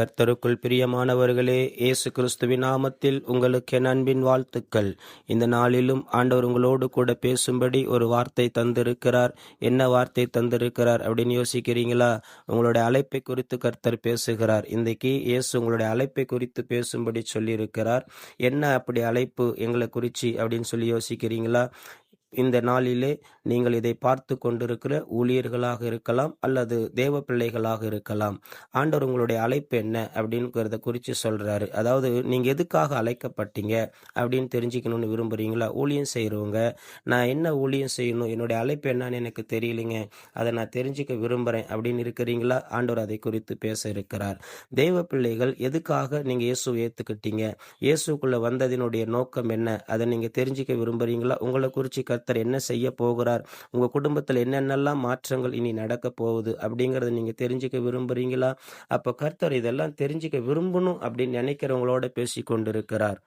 கர்த்தருக்குள் பிரியமானவர்களே இயேசு கிறிஸ்துவின் நாமத்தில் உங்களுக்கு என் அன்பின் வாழ்த்துக்கள். இந்த நாளிலும் ஆண்டவர் உங்களோடு கூட பேசும்படி ஒரு வார்த்தை தந்திருக்கிறார். என்ன வார்த்தை தந்திருக்கிறார் அப்படின்னு யோசிக்கிறீங்களா? உங்களுடைய அழைப்பை குறித்து கர்த்தர் பேசுகிறார். இன்றைக்கு இயேசு உங்களுடைய அழைப்பை குறித்து பேசும்படி சொல்லியிருக்கிறார். என்ன அப்படி அழைப்பு எங்களை குறிச்சி அப்படின்னு சொல்லி யோசிக்கிறீங்களா? இந்த நாளிலே நீங்கள் இதை பார்த்து கொண்டிருக்கிற ஊழியர்களாக இருக்கலாம் அல்லது தேவ பிள்ளைகளாக இருக்கலாம். ஆண்டவர் உங்களுடைய அழைப்பு என்ன அப்படிங்கிறத குறித்து சொல்றாரு. அதாவது நீங்க எதுக்காக அழைக்கப்பட்டீங்க அப்படின்னு தெரிஞ்சுக்கணும்னு விரும்புறீங்களா? ஊழியம் செய்கிறவங்க நான் என்ன ஊழியம் செய்யணும்? என்னுடைய அழைப்பு என்னன்னு எனக்கு தெரியலைங்க. அதை நான் தெரிஞ்சுக்க விரும்புகிறேன் அப்படின்னு இருக்கிறீங்களா? ஆண்டவர் அதை குறித்து பேச இருக்கிறார். தெய்வ பிள்ளைகள் எதுக்காக நீங்க இயேசு ஏத்துக்கிட்டீங்க? இயேசுக்குள்ள வந்ததினுடைய நோக்கம் என்ன? அதை நீங்க தெரிஞ்சுக்க விரும்புறீங்களா? உங்களை குறித்து கர்த்தர் என்ன செய்ய போகிறார்? உங்க குடும்பத்தில் என்னென்னலாம் மாற்றங்கள் இனி நடக்க போகுது அப்படிங்கிறத நீங்க தெரிஞ்சுக்க விரும்புறீங்களா? அப்போ கர்த்தர் இதெல்லாம் தெரிஞ்சுக்க விரும்பணும் அப்படின்னு நினைக்கிறவங்களோட பேசி கொண்டிருக்கிறார்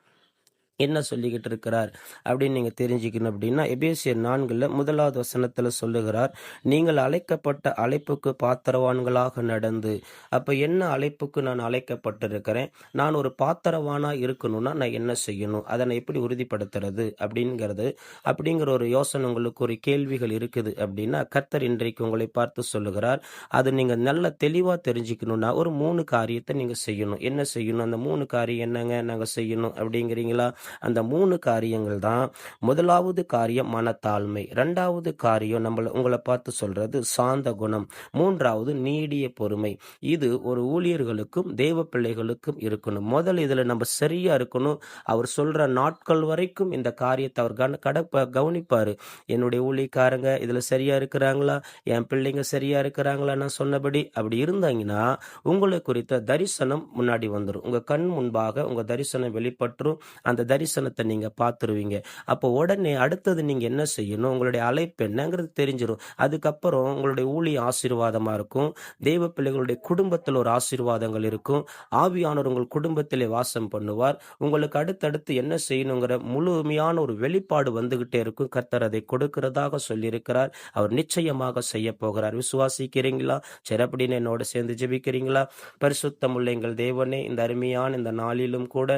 என்ன சொல்லிக்கிட்டு இருக்கிறார் அப்படின்னு நீங்கள் தெரிஞ்சுக்கணும் அப்படின்னா எபேசியர் நான்கில் முதலாவது வசனத்தில் சொல்லுகிறார் நீங்கள் அழைக்கப்பட்ட அழைப்புக்கு பாத்திரவான்களாக நடந்து. அப்போ என்ன அழைப்புக்கு நான் அழைக்கப்பட்டிருக்கிறேன்? நான் ஒரு பாத்திரவானாக இருக்கணும்னா நான் என்ன செய்யணும்? அதை நான் எப்படி உறுதிப்படுத்துறது அப்படிங்கிறது அப்படிங்கிற ஒரு யோசனை உங்களுக்கு ஒரு கேள்விகள் இருக்குது அப்படின்னா கர்த்தர் இன்றைக்கு உங்களை பார்த்து சொல்லுகிறார் அது நீங்கள் நல்ல தெளிவாக தெரிஞ்சுக்கணும்னா ஒரு மூணு காரியத்தை நீங்கள் செய்யணும். என்ன செய்யணும்? அந்த மூணு காரியம் என்னங்க? நாங்கள் செய்யணும் அப்படிங்கிறீங்களா? அந்த மூணு காரியங்கள் தான். முதலாவது காரியம் மனத்தாழ்மை. ரெண்டாவது காரியம் நம்மளை உங்களை பார்த்து சொல்றது சாந்த குணம். மூன்றாவது நீடிய பொறுமை. இது ஒரு ஊழியர்களுக்கும் தெய்வ பிள்ளைகளுக்கும் இருக்கணும். முதல்ல இதுல நம்ம சரியா இருக்கணும். அவர் சொல்ற நாட்கள் வரைக்கும் இந்த காரியத்தை அவர் கன கடப்ப கவனிப்பாரு. என்னுடைய ஊழியக்காரங்க இதுல சரியா இருக்கிறாங்களா? என் பிள்ளைங்க சரியா இருக்கிறாங்களா? நான் சொன்னபடி அப்படி இருந்தாங்கன்னா உங்களை குறித்த தரிசனம் முன்னாடி வந்துடும் உங்க கண் முன்பாக உங்க தரிசனம் வெளிப்பற்றும் அந்த தரிசனத்தை நீங்க பார்த்துருவீங்க. அப்போ உடனே அடுத்தது நீங்க என்ன செய்யணும்? உங்களுடைய அழைப்பு என்னங்கிறது தெரிஞ்சிடும் அதுக்கப்புறம் உங்களுடைய ஊழிய ஆசீர்வாதமா இருக்கும். தெய்வ பிள்ளைகளுடைய குடும்பத்தில் ஒரு ஆசீர்வாதங்கள் இருக்கும். ஆவியானவர் உங்கள் குடும்பத்திலே வாசம் பண்ணுவார். உங்களுக்கு அடுத்தடுத்து என்ன செய்யணுங்கிற முழுமையான ஒரு வெளிப்பாடு வந்துகிட்டே இருக்கும். கர்த்தர் அதை கொடுக்கிறதாக சொல்லியிருக்கிறார். அவர் நிச்சயமாக செய்ய போகிறார். விசுவாசிக்கிறீங்களா? சரி அப்படின்னு என்னோட சேர்ந்து ஜெபிக்கிறீங்களா? பரிசுத்தமுள்ள எங்கள் தேவனே இந்த அருமையான இந்த நாளிலும் கூட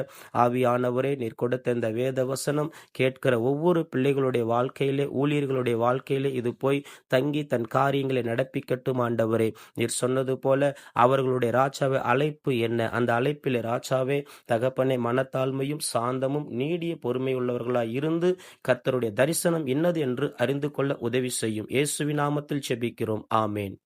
ஆவியானவரே நீர் கொடுத்த இந்த வேத வசனம் கேட்கிற ஒவ்வொரு பிள்ளைகளுடைய வாழ்க்கையிலே ஊழியர்களுடைய வாழ்க்கையிலே இது போய் தங்கி தன் காரியங்களை நடப்பிக்கட்டும் ஆண்டவரே. நீர் சொன்னது போல அவர்களுடைய ராஜாவை அழைப்பு என்ன? அந்த அழைப்பிலே ராஜாவே தகப்பனை மனத்தாழ்மையும் சாந்தமும் நீடிய பொறுமை உள்ளவர்களாய் இருந்து கர்த்தருடைய தரிசனம் என்னது என்று அறிந்து கொள்ள உதவி செய்யும். இயேசுவின் நாமத்தில் செபிக்கிறோம். ஆமேன்.